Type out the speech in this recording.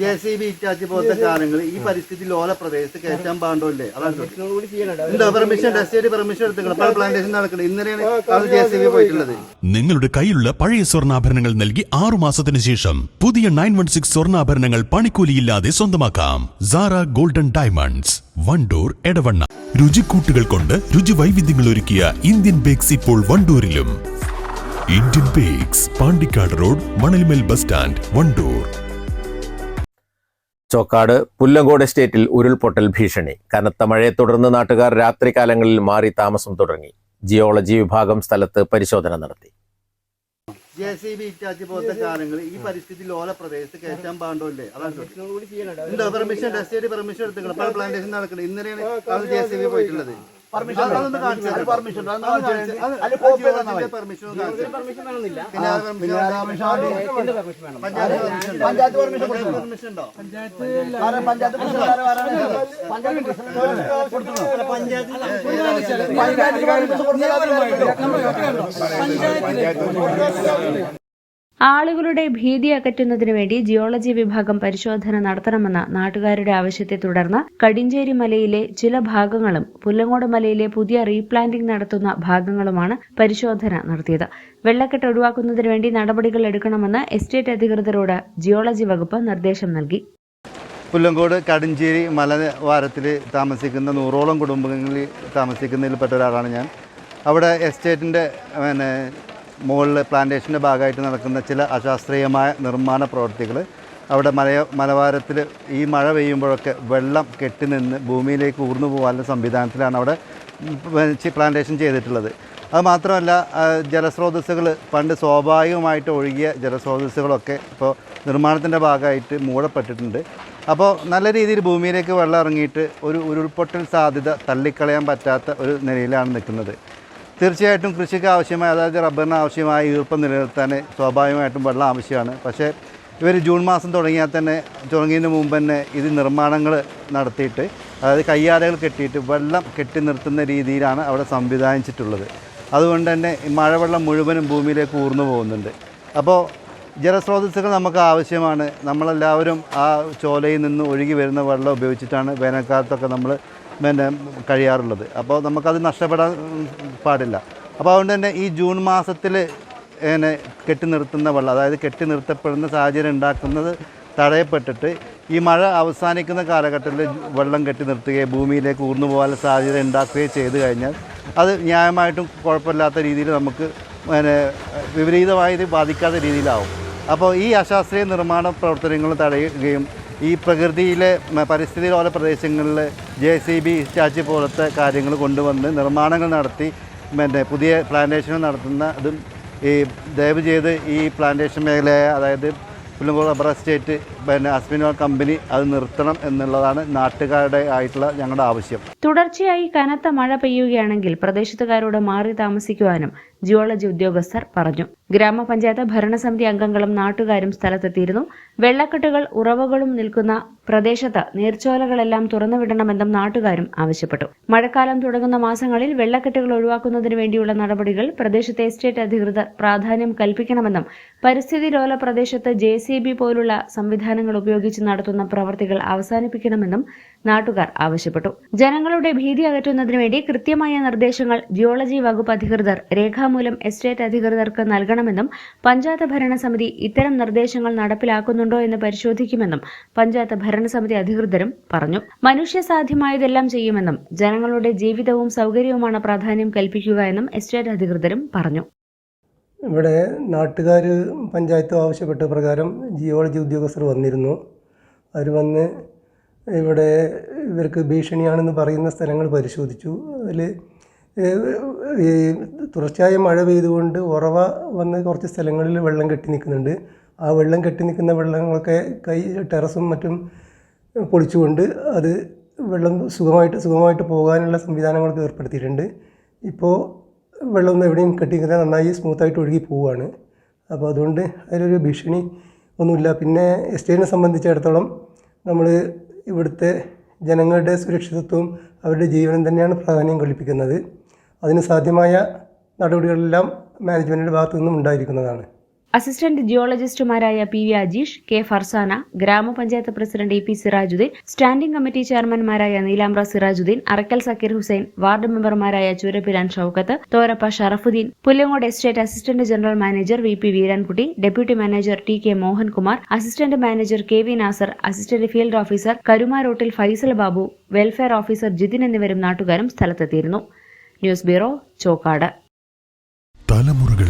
J C B Itachi പോലത്തെ സാധനങ്ങൾ ഈ പരിസ്ഥിതി ലോല പ്രദേശത്ത് കയറ്റാൻ പാടില്ലേ അതാണ് പെർമിഷൻ ടെസ്റ്റ് പെർമിഷൻ എടുത്തിട്ടുണ്ട് പ്ലാന്റേഷൻ നടക്കുന്നത് ഇന്നലെയാണ് ജെ സി ബി പോയിട്ടുള്ളത്. നിങ്ങളുടെ കയ്യിലുള്ള പഴയ സ്വർണാഭരണങ്ങൾ നൽകി ആറു മാസത്തിന് ശേഷം പുതിയ നയൻ വൺ സിക്സ് സ്വർണാഭരണങ്ങൾ പണിക്കൂലിയില്ലാതെ സ്വന്തമാക്കാം. Sara golden diamonds Wandoor Edavanna. രുചിക്കൂട്ടുകൾ കൊണ്ട് രുചി വൈവിധ്യങ്ങൾ ഒരുക്കിയ ഇന്ത്യൻ ബേക്സ് ഇപ്പോൾ വണ്ടൂരിലും. Indian bakes Pandikkad road Manalmel bus stand Wandoor. Chokkad Pullankode എസ്റ്റേറ്റിൽ ഉരുൾപൊട്ടൽ ഭീഷണി. കനത്ത മഴയെ തുടർന്ന് നാട്ടുകാർ രാത്രികാലങ്ങളിൽ മാറി താമസം തുടങ്ങി. ജിയോളജി വിഭാഗം സ്ഥലത്ത് പരിശോധന നടത്തി. ജെ സി ബി ഇറ്റാച്ചി പോലത്തെ കാര്യങ്ങൾ ഈ പരിസ്ഥിതി ലോല പ്രദേശത്ത് കയറ്റാൻ പാടില്ലേ അതാണ് പെർമിഷൻ ടെസ്റ്റ് പെർമിഷൻ എടുത്തിട്ടുണ്ട് പ്ലാന്റേഷൻ നടക്കുന്നത് ഇന്നലെയാണ് ജെ സി ബി പോയിട്ടുള്ളത്. Panchayat panchayat. Permission permission panchayat permission ഉണ്ടോ? പഞ്ചായത്ത് പെർമിഷൻ ഉണ്ടോ ആളുകളുടെ ഭീതി അകറ്റുന്നതിനു വേണ്ടി ജിയോളജി വിഭാഗം പരിശോധന നടത്തണമെന്ന നാട്ടുകാരുടെ ആവശ്യത്തെ തുടർന്ന് കടിഞ്ചേരി മലയിലെ ചില ഭാഗങ്ങളും പുല്ലങ്ങോട് മലയിലെ പുതിയ റീപ്ലാന്റിംഗ് നടത്തുന്ന ഭാഗങ്ങളുമാണ് പരിശോധന നടത്തിയത്. വെള്ളക്കെട്ട് ഒഴിവാക്കുന്നതിനു വേണ്ടി നടപടികൾ എടുക്കണമെന്ന് എസ്റ്റേറ്റ് അധികൃതരോട് ജിയോളജി വകുപ്പ് നിർദ്ദേശം നൽകി. പുല്ലങ്കോട് കടിഞ്ചേരി മലവാരത്തിൽ താമസിക്കുന്ന നൂറോളം കുടുംബങ്ങളിൽ താമസിക്കുന്നതിൽപ്പെട്ട ഒരാളാണ് ഞാൻ. അവിടെ എസ്റ്റേറ്റിന്റെ പിന്നെ മുകളിൽ പ്ലാന്റേഷന്റെ ഭാഗമായിട്ട് നടക്കുന്ന ചില അശാസ്ത്രീയമായ നിർമ്മാണ പ്രവർത്തികൾ. അവിടെ മലയ മലവാരത്തിൽ ഈ മഴ പെയ്യുമ്പോഴൊക്കെ വെള്ളം കെട്ടിനിന്ന് ഭൂമിയിലേക്ക് ഊർന്നു പോകാനുള്ള സംവിധാനത്തിലാണ് അവിടെ പ്ലാന്റേഷൻ ചെയ്തിട്ടുള്ളത്. അത് മാത്രമല്ല ജലസ്രോതസ്സുകൾ പണ്ട് സ്വാഭാവികമായിട്ട് ഒഴുകിയ ജലസ്രോതസ്സുകളൊക്കെ ഇപ്പോൾ നിർമ്മാണത്തിന്റെ ഭാഗമായിട്ട് മൂടപ്പെട്ടിട്ടുണ്ട്. അപ്പോൾ നല്ല രീതിയിൽ ഭൂമിയിലേക്ക് വെള്ളം ഇറങ്ങിയിട്ട് ഒരു ഉരുൾപൊട്ടൽ സാധ്യത തള്ളിക്കളയാൻ പറ്റാത്ത ഒരു നിലയിലാണ് നിൽക്കുന്നത്. തീർച്ചയായിട്ടും കൃഷിക്ക് ആവശ്യമായ അതായത് റബ്ബറിന് ആവശ്യമായ ഈർപ്പം നിലനിർത്താൻ സ്വാഭാവികമായിട്ടും വെള്ളം ആവശ്യമാണ്. പക്ഷേ ഇവർ ജൂൺ മാസം തുടങ്ങിയാൽ തന്നെ തുടങ്ങിയതിന് മുമ്പ് തന്നെ ഇത് നിർമ്മാണങ്ങൾ നടത്തിയിട്ട് അതായത് കയ്യാലകൾ കെട്ടിയിട്ട് വെള്ളം കെട്ടി നിർത്തുന്ന രീതിയിലാണ് അവിടെ സംവിധാനിച്ചിട്ടുള്ളത്. അതുകൊണ്ട് തന്നെ മഴവെള്ളം മുഴുവനും ഭൂമിയിലേക്ക് ഊർന്നു പോകുന്നുണ്ട്. അപ്പോൾ ജലസ്രോതസ്സുകൾ നമുക്ക് ആവശ്യമാണ്. നമ്മളെല്ലാവരും ആ ചോലയിൽ നിന്ന് ഒഴുകി വരുന്ന വെള്ളം ഉപയോഗിച്ചിട്ടാണ് വേനൽക്കാലത്തൊക്കെ നമ്മൾ പിന്നെ കഴിയാറുള്ളത്. അപ്പോൾ നമുക്കത് നഷ്ടപ്പെടാൻ പാടില്ല. അപ്പോൾ അതുകൊണ്ട് തന്നെ ഈ ജൂൺ മാസത്തിൽ ഇങ്ങനെ കെട്ടി നിർത്തുന്ന വെള്ളം അതായത് കെട്ടി നിർത്തപ്പെടുന്ന സാഹചര്യം ഉണ്ടാക്കുന്നത് തടയപ്പെട്ടിട്ട് ഈ മഴ അവസാനിക്കുന്ന കാലഘട്ടത്തിൽ വെള്ളം കെട്ടി നിർത്തുകയും ഭൂമിയിലേക്ക് ഊർന്നു പോകാനുള്ള സാഹചര്യം ഉണ്ടാക്കുകയും ചെയ്തു കഴിഞ്ഞാൽ അത് ന്യായമായിട്ടും കുഴപ്പമില്ലാത്ത രീതിയിൽ നമുക്ക് പിന്നെ വിപരീതമായി ഇത് ബാധിക്കാത്ത രീതിയിലാവും. അപ്പോൾ ഈ അശാസ്ത്രീയ നിർമ്മാണ പ്രവർത്തനങ്ങൾ തടയുകയും ഈ പ്രകൃതിയിലെ പരിസ്ഥിതിയിലോല പരിസ്ഥിതി ലോല പ്രദേശങ്ങളിൽ ജെ സി ബി സ്റ്റാച്ച് പോലത്തെ കാര്യങ്ങൾ കൊണ്ടുവന്ന് നിർമ്മാണങ്ങൾ നടത്തി പിന്നെ പുതിയ പ്ലാന്റേഷൻ നടത്തുന്ന അതും ഈ ദയവ് ചെയ്ത് ഈ പ്ലാന്റേഷൻ മേഖലയായ അതായത് പുല്ലങ്കോട് റബ്ബർ എസ്റ്റേറ്റ് പിന്നെ അസ്മിനോ കമ്പനി അത് നിർത്തണം എന്നുള്ളതാണ് നാട്ടുകാരുടെ ആയിട്ടുള്ള ഞങ്ങളുടെ ആവശ്യം. തുടർച്ചയായി കനത്ത മഴ പെയ്യുകയാണെങ്കിൽ പ്രദേശത്തുകാരോട് മാറി താമസിക്കുവാനും ജിയോളജി ഉദ്യോഗസ്ഥർ പറഞ്ഞു. ഗ്രാമപഞ്ചായത്ത് ഭരണസമിതി അംഗങ്ങളും നാട്ടുകാരും സ്ഥലത്തെത്തിയിരുന്നു. വെള്ളക്കെട്ടുകൾ ഉറവകളും നിൽക്കുന്ന പ്രദേശത്ത് നീർച്ചോലകളെല്ലാം തുറന്നുവിടണമെന്നും നാട്ടുകാരും ആവശ്യപ്പെട്ടു. മഴക്കാലം തുടങ്ങുന്ന മാസങ്ങളിൽ വെള്ളക്കെട്ടുകൾ ഒഴിവാക്കുന്നതിന് വേണ്ടിയുള്ള നടപടികൾ പ്രദേശത്തെ എസ്റ്റേറ്റ് അധികൃതർ പ്രാധാന്യം കൽപ്പിക്കണമെന്നും പരിസ്ഥിതി ലോല പ്രദേശത്ത് ജെ പോലുള്ള സംവിധാനങ്ങൾ ഉപയോഗിച്ച് നടത്തുന്ന പ്രവൃത്തികൾ അവസാനിപ്പിക്കണമെന്നും നാട്ടുകാർ ആവശ്യപ്പെട്ടു. ജനങ്ങളുടെ ഭീതി അകറ്റുന്നതിന് വേണ്ടി കൃത്യമായ നിർദ്ദേശങ്ങൾ ജിയോളജി വകുപ്പ് അധികൃതർ രേഖാമൂലം എസ്റ്റേറ്റ് അധികൃതർക്ക് നൽകണമെന്നും പഞ്ചായത്ത് ഭരണസമിതി ഇത്തരം നിർദ്ദേശങ്ങൾ നടപ്പിലാക്കുന്നുണ്ടോ എന്ന് പരിശോധിക്കുമെന്നും പഞ്ചായത്ത് ഭരണസമിതി അധികൃതരും പറഞ്ഞു. മനുഷ്യ സാധ്യമായതെല്ലാം ചെയ്യുമെന്നും ജനങ്ങളുടെ ജീവിതവും സൗകര്യവുമാണ് പ്രാധാന്യം കൽപ്പിക്കുക എന്നും എസ്റ്റേറ്റ് അധികൃതരും പറഞ്ഞു. ഇവിടെ നാട്ടുകാർ പഞ്ചായത്ത് ആവശ്യപ്പെട്ട പ്രകാരം ജിയോളജി ഉദ്യോഗസ്ഥർ വന്നിരുന്നു. അവർ വന്ന് ഇവിടെ ഇവർക്ക് ഭീഷണിയാണെന്ന് പറയുന്ന സ്ഥലങ്ങൾ പരിശോധിച്ചു. അതിൽ ഈ തുടർച്ചയായ മഴ പെയ്തുകൊണ്ട് ഉറവ വന്ന് കുറച്ച് സ്ഥലങ്ങളിൽ വെള്ളം കെട്ടി നിൽക്കുന്നുണ്ട്. ആ വെള്ളം കെട്ടി നിൽക്കുന്ന വെള്ളങ്ങളൊക്കെ കൈ ടെറസും മറ്റും പൊളിച്ചുകൊണ്ട് അത് വെള്ളം സുഖമായിട്ട് സുഖമായിട്ട് പോകാനുള്ള സംവിധാനങ്ങളൊക്കെ ഏർപ്പെടുത്തിയിട്ടുണ്ട്. ഇപ്പോൾ വെള്ളമൊന്നും എവിടെയും കെട്ടിക്കില്ല നന്നായി സ്മൂത്തായിട്ട് ഒഴുകി പോവുകയാണ് അപ്പോൾ അതുകൊണ്ട് അതിലൊരു ഭീഷണി ഒന്നുമില്ല. പിന്നെ എസ്റ്റേറ്റിനെ സംബന്ധിച്ചിടത്തോളം നമ്മൾ ഇവിടുത്തെ ജനങ്ങളുടെ സുരക്ഷിതത്വവും അവരുടെ ജീവനും തന്നെയാണ് പ്രാധാന്യം കൽപ്പിക്കുന്നത് അതിന് സാധ്യമായ നടപടികളെല്ലാം മാനേജ്മെന്റിന്റെ ഭാഗത്തു നിന്നും ഉണ്ടായിരിക്കുന്നതാണ്. Assistant ജിയോളജിസ്റ്റുമാരായ P V Ajeesh K Farsana grama panchayat president E P Sirajuddeen standing committee ചെയർമാൻമാരായ Neelambra Sirajuddeen Arakkal Zakir Hussain ward മെമ്പർമാരായ Choorappilan Shoukath Thorappa Sharafuddeen Pullangode estate assistant general manager V P Veerankutty deputy manager T K Mohankumar assistant manager K V Nasar assistant field officer Karumarottil Faisal Babu welfare officer Jithin എന്നിവരും നാട്ടുകാരും സ്ഥലത്തെത്തിയിരുന്നു. News bureau Chokkad. തലമുറകൾ